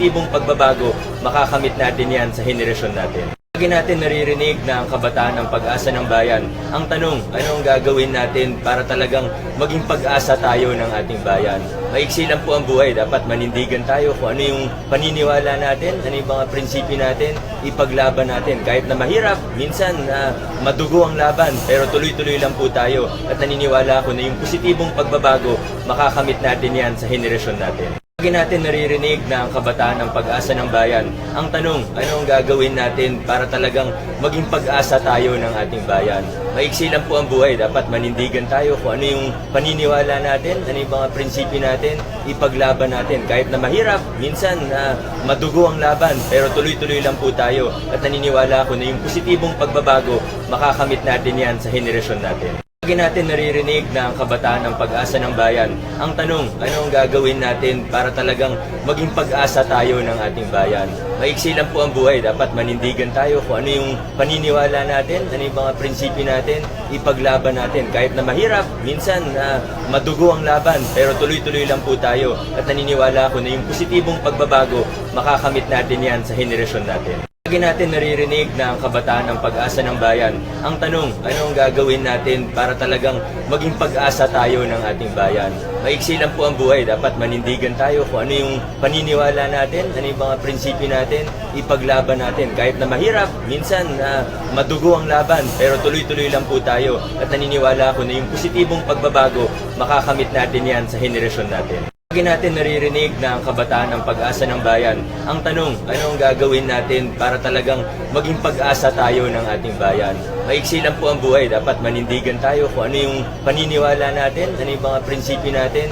Tibong pagbabago, makakamit natin yan sa henerasyon natin. Lagi natin naririnig na ang kabataan ng pag-asa ng bayan. Ang tanong, ano ang gagawin natin para talagang maging pag-asa tayo ng ating bayan? Maiksi lang po ang buhay, dapat manindigan tayo kung ano yung paniniwala natin, ano yung mga prinsipyo natin, ipaglaban natin. Kahit na mahirap, minsan na madugo ang laban, pero tuloy-tuloy lang po tayo at naniniwala ako na yung positibong pagbabago, makakamit natin yan sa henerasyon natin. Lagi natin naririnig na ang kabataan ng pag-asa ng bayan. Ang tanong, ano ang gagawin natin para talagang maging pag-asa tayo ng ating bayan? Maiksi lang po ang buhay, dapat manindigan tayo kung ano yung paniniwala natin, ano yung mga prinsipyo natin, ipaglaban natin. Kahit na mahirap, minsan na madugo ang laban, pero tuloy-tuloy lang po tayo at naniniwala ako na yung positibong pagbabago, makakamit natin yan sa henerasyon natin. Lagi natin naririnig na ang kabataan ng pag-asa ng bayan. Ang tanong, ano ang gagawin natin para talagang maging pag-asa tayo ng ating bayan? Maiksi lang po ang buhay, dapat manindigan tayo kung ano yung paniniwala natin, ano yung mga prinsipyo natin, ipaglaban natin. Kahit na mahirap, minsan na madugo ang laban, pero tuloy-tuloy lang po tayo at naniniwala ako na yung positibong pagbabago, makakamit natin yan sa henerasyon natin. Lagi natin naririnig na ang kabataan ng pag-asa ng bayan. Ang tanong, ano ang gagawin natin para talagang maging pag-asa tayo ng ating bayan? Maiksi lang po ang buhay, dapat manindigan tayo kung ano yung paniniwala natin, ano yung mga prinsipyo natin, ipaglaban natin. Kahit na mahirap, minsan na madugo ang laban, pero tuloy-tuloy lang po tayo at naniniwala ako na yung positibong pagbabago, makakamit natin yan sa henerasyon natin. Lagi natin naririnig na ang kabataan ng pag-asa ng bayan. Ang tanong, ano ang gagawin natin para talagang maging pag-asa tayo ng ating bayan? Maiksi lang po ang buhay, dapat manindigan tayo kung ano yung paniniwala natin, ano yung mga prinsipyo natin,